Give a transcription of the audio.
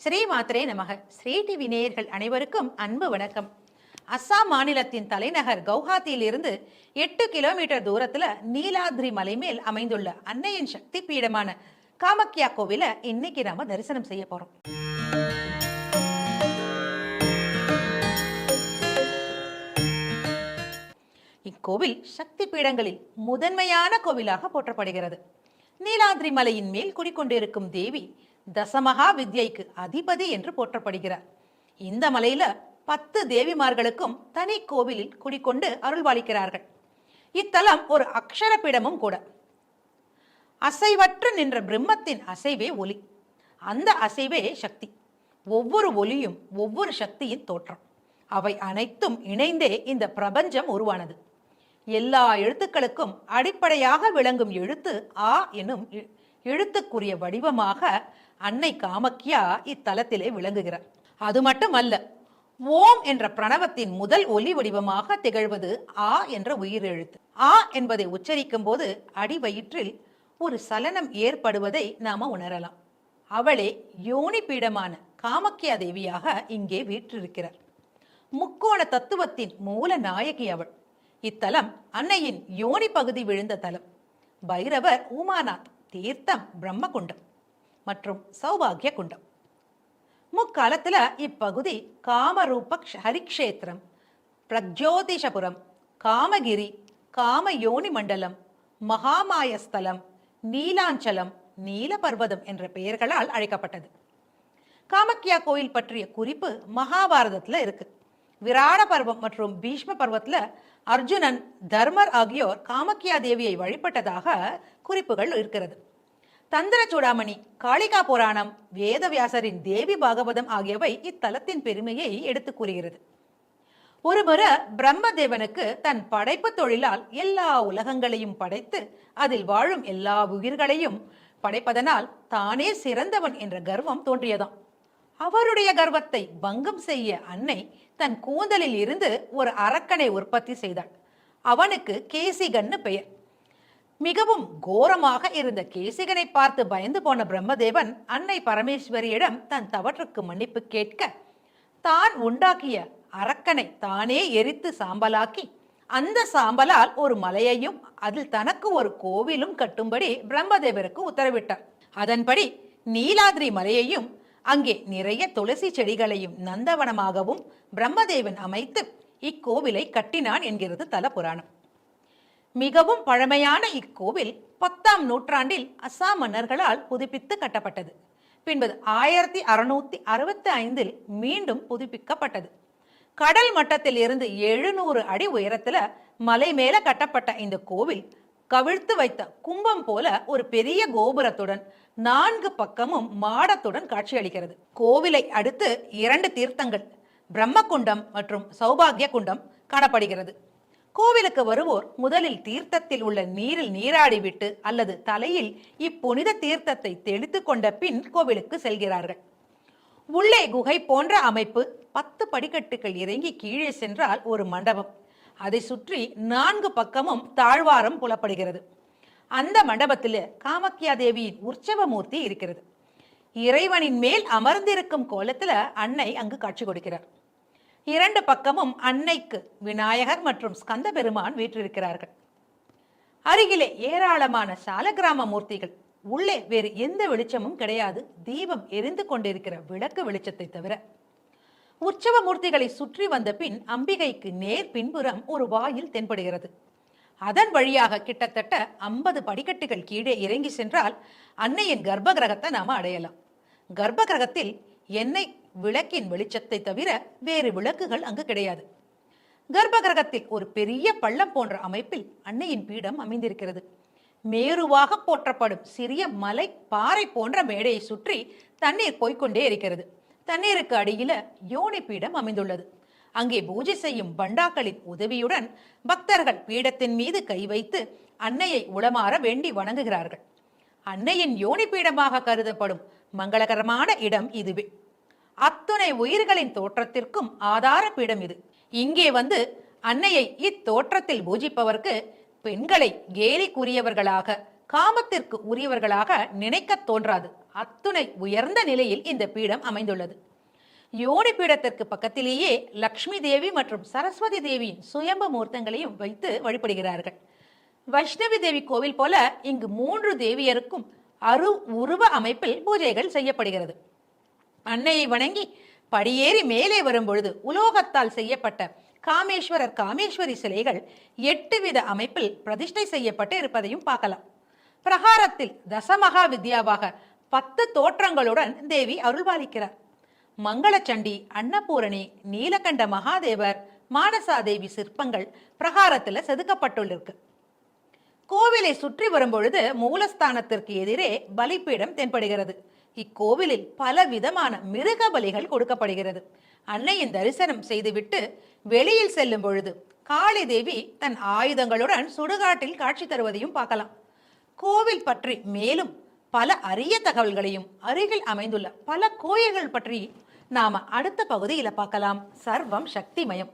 ஸ்ரீ மாத்ரே நமக. ஸ்ரீ டிவி நேயர்கள் அனைவருக்கும் அன்பு வணக்கம். அஸ்ஸாம் மாநிலத்தின் தலைநகர் கவுஹாத்தியிலிருந்து எட்டு கிலோமீட்டர் தூரத்துல நீலாத்ரி மலை மேல் அமைந்துள்ள அன்னையின் சக்தி பீடமான காமக்கியா கோவில இன்னைக்கு நாம தரிசனம் செய்ய போறோம். இக்கோவில் சக்தி பீடங்களில் முதன்மையான கோவிலாக போற்றப்படுகிறது. நீலாத்ரி மலையின் மேல் குடிக்கொண்டிருக்கும் தேவி தசமகா வித்யைக்கு அதிபதி என்று போற்றப்படுகிறார். இந்த மலையில பத்து தேவிமார்களுக்கும் தனி கோவிலில் குடிக்கொண்டு அருள்வாளிக்கிறார்கள். இத்தலம் ஒரு அக்ஷர பீடமும் கூட. அசைவற்று நின்ற பிரம்மத்தின் அசைவே ஒலி. அந்த அசைவே சக்தி. ஒவ்வொரு ஒலியும் ஒவ்வொரு சக்தியின் தோற்றம். அவை அனைத்தும் இணைந்தே இந்த பிரபஞ்சம் உருவானது. எல்லா எழுத்துக்களுக்கும் அடிப்படையாக விளங்கும் எழுத்து ஆ எனும் எ- எழுத்துக்குரிய வடிவமாக அன்னை காமக்கியா இத்தலத்திலே விளங்குகிறார். அது மட்டுமல்ல ஓம் என்ற பிரணவத்தின் முதல் ஒலி வடிவமாக திகழ்வது ஆ என்ற உயிரெழுத்து. ஆ என்பதை உச்சரிக்கும் போது அடிவயிற்றில் ஒரு சலனம் ஏற்படுவதை நாம உணரலாம். அவளே யோனி பீடமான காமக்யா தேவியாக இங்கே வீற்றிருக்கிறார். முக்கோண தத்துவத்தின் மூல நாயகி அவள். இத்தலம் அன்னையின் யோனி பகுதி விழுந்த தலம். பைரவர் உமாநாத் தீர்த்தம் பிரம்மகுண்டம். மற்றும் சௌபாகிய குண்டம் முக்காலத்தில் இப்பகுதி காமரூப ஹரிக்ஷேத்திரம் பிரஜோதிஷபுரம் காமகிரி காமயோனி மண்டலம் மகாமாயஸ்தலம் நீலாஞ்சலம் நீலபர்வதம் என்ற பெயர்களால் அழைக்கப்பட்டது. காமக்யா கோயில் பற்றிய குறிப்பு மகாபாரதத்தில் இருக்கு. விராட பர்வம் மற்றும் பீஷ்ம பருவத்தில் அர்ஜுனன் தர்மர் ஆகியோர் காமக்யா தேவியை வழிபட்டதாக குறிப்புகள் இருக்கிறது. தந்திர சூடாமணி காளிகா புராணம் வேதவியாசரின் தேவி பாகவதம் ஆகியவை இத்தலத்தின் பெருமையை எடுத்துக் கூறுகிறது. ஒருமுறை பிரம்மதேவனுக்கு தன் படைப்பு தொழிலால் எல்லா உலகங்களையும் படைத்து அதில் வாழும் எல்லா உயிர்களையும் படைப்பதனால் தானே சிறந்தவன் என்ற கர்வம் தோன்றியதாம். அவருடைய கர்வத்தை பங்கம் செய்ய அன்னை தன் கூந்தலில் இருந்து ஒரு அரக்கனை உற்பத்தி செய்தாள். அவனுக்கு கேசிகன்னு பெயர். மிகவும் கோரமாக இருந்த கேசிகனை பார்த்து பயந்து போன பிரம்மதேவன் அன்னை பரமேஸ்வரியிடம் தன் தவற்றுக்கு மன்னிப்பு கேட்க தான் உண்டாக்கிய அரக்கனை தானே எரித்து சாம்பலாக்கி அந்த சாம்பலால் ஒரு மலையையும் அதில் தனக்கு ஒரு கோவிலும் கட்டும்படி பிரம்மதேவருக்கு உத்தரவிட்டார். அதன்படி நீலாதிரி மலையையும் அங்கே நிறைய துளசி செடிகளையும் நந்தவனமாகவும் பிரம்மதேவன் அமைத்து இக்கோவிலை கட்டினான் என்கிறது தல புராணம் மிகவும் பழமையான இக்கோவில் பத்தாம் நூற்றாண்டில் அஸ்ஸாம் மன்னர்களால் புதுப்பித்து கட்டப்பட்டது. பின்பு ஆயிரத்தி அறுநூத்தி அறுபத்தி ஐந்தில் மீண்டும் புதுப்பிக்கப்பட்டது. கடல் மட்டத்தில் இருந்து எழுநூறு அடி உயரத்துல மலை மேல கட்டப்பட்ட இந்த கோவில் கவிழ்த்து வைத்த கும்பம் போல ஒரு பெரிய கோபுரத்துடன் நான்கு பக்கமும் மாடத்துடன் காட்சியளிக்கிறது. கோவிலை அடுத்து இரண்டு தீர்த்தங்கள் பிரம்மகுண்டம் மற்றும் சௌபாகிய குண்டம் காணப்படுகிறது. கோவிலுக்கு வருவோர் முதலில் தீர்த்தத்தில் உள்ள நீரில் நீராடிவிட்டு அல்லது தலையில் இப்புனித தீர்த்தத்தை தெளித்து கொண்ட பின் கோவிலுக்கு செல்கிறார்கள். உள்ளே குகை போன்ற அமைப்பு பத்து படிக்கட்டுகள் இறங்கி கீழே சென்றால் ஒரு மண்டபம். அதை சுற்றி நான்கு பக்கமும் தாழ்வாரம் புலப்படுகிறது. அந்த மண்டபத்தில் காமக்கியா தேவியின் உற்சவ மூர்த்தி இருக்கிறது. இறைவனின் மேல் அமர்ந்திருக்கும் கோலத்துல அன்னை அங்கு காட்சி கொடுக்கிறார். இரண்டு பக்கமும் அன்னைக்கு விநாயகர் மற்றும் ஸ்கந்த பெருமான் வீற்றிருக்கிறார்கள். அருகிலே ஏராளமான சாலகிராம மூர்த்திகள். உள்ளே வேறு எந்த வெளிச்சமும் கிடையாது. தீபம் எரிந்து கொண்டிருக்கிற விளக்கு வெளிச்சத்தை தவிர. உற்சவ மூர்த்திகளை சுற்றி வந்த பின் அம்பிகைக்கு நேர் பின்புறம் ஒரு வாயில் தென்படுகிறது. அதன் வழியாக கிட்டத்தட்ட ஐம்பது படிக்கட்டுகள் கீழே இறங்கி சென்றால் அன்னையின் கர்ப்ப கிரகத்தை நாம அடையலாம். கர்ப்ப கிரகத்தில் எண்ணெய் விளக்கின் வெளிச்சத்தை தவிர வேறு விளக்குகள் அங்கு கிடையாது. கர்ப்பகிரகத்தில் ஒரு பெரிய பள்ளம் போன்ற அமைப்பில் அன்னையின் பீடம் அமைந்திருக்கிறது. மேருவாக போற்றப்படும் சிறிய மலை பாறை போன்ற மேடையை சுற்றி தண்ணீர் போய்க்கொண்டே இருக்கிறது. தண்ணீருக்கு அடியில யோனி பீடம் அமைந்துள்ளது. அங்கே பூஜை செய்யும் பண்டாக்களின் உதவியுடன் பக்தர்கள் பீடத்தின் மீது கை வைத்து அன்னையை உளமாற வேண்டி வணங்குகிறார்கள். அன்னையின் யோனி பீடமாக கருதப்படும் மங்களகரமான இடம் இதுவே. அத்துணை உயிர்களின் தோற்றத்திற்கும் ஆதார பீடம் இது. இங்கே வந்து அன்னையை இத்தோற்றத்தில் பூஜிப்பவர்க்கு பெண்களை கேலிக்குரியவர்களாக காமத்திற்கு உரியவர்களாக நினைக்கத் தோன்றாது. அத்துணை உயர்ந்த நிலையில் இந்த பீடம் அமைந்துள்ளது. யோனி பீடத்திற்கு பக்கத்திலேயே லக்ஷ்மி தேவி மற்றும் சரஸ்வதி தேவியின் சுயம்பு மூர்த்தங்களையும் வைத்து வழிபடுகிறார்கள். வைஷ்ணவி தேவி கோவில் போல இங்கு மூன்று தேவியருக்கும் அரு உருவ அமைப்பில் பூஜைகள் செய்யப்படுகிறது. அன்னையை வணங்கி படியேறி மேலே வரும்பொழுது உலோகத்தால் செய்யப்பட்ட காமேஸ்வரர் காமேஸ்வரி சிலைகள் எட்டு வித அமைப்பில் பிரதிஷ்டை செய்யப்பட்டு இருப்பதையும் பார்க்கலாம். பிரகாரத்தில் தசமகா வித்யாவாக பத்து தோற்றங்களுடன் தேவி அருள்பாலிக்கிறார். மங்களச்சண்டி அன்னபூரணி நீலகண்ட மகாதேவர் மானசாதேவி சிற்பங்கள் பிரகாரத்தில் செதுக்கப்பட்டுள்ளிருக்கு. கோவிலை சுற்றி வரும்பொழுது மூலஸ்தானத்திற்கு எதிரே பலிப்பீடம் தென்படுகிறது. இக்கோவிலில் பல விதமான மிருக பலிகள் கொடுக்கப்படுகிறது. அன்னையின் தரிசனம் செய்துவிட்டு வெளியில் செல்லும் பொழுது காளி தேவி தன் ஆயுதங்களுடன் சுடுகாட்டில் காட்சி தருவதையும் பார்க்கலாம். கோவில் பற்றி மேலும் பல அரிய தகவல்களையும் அருகில் அமைந்துள்ள பல கோயில்கள் பற்றி நாம அடுத்த பகுதியில் பார்க்கலாம். சர்வம் சக்திமயம்.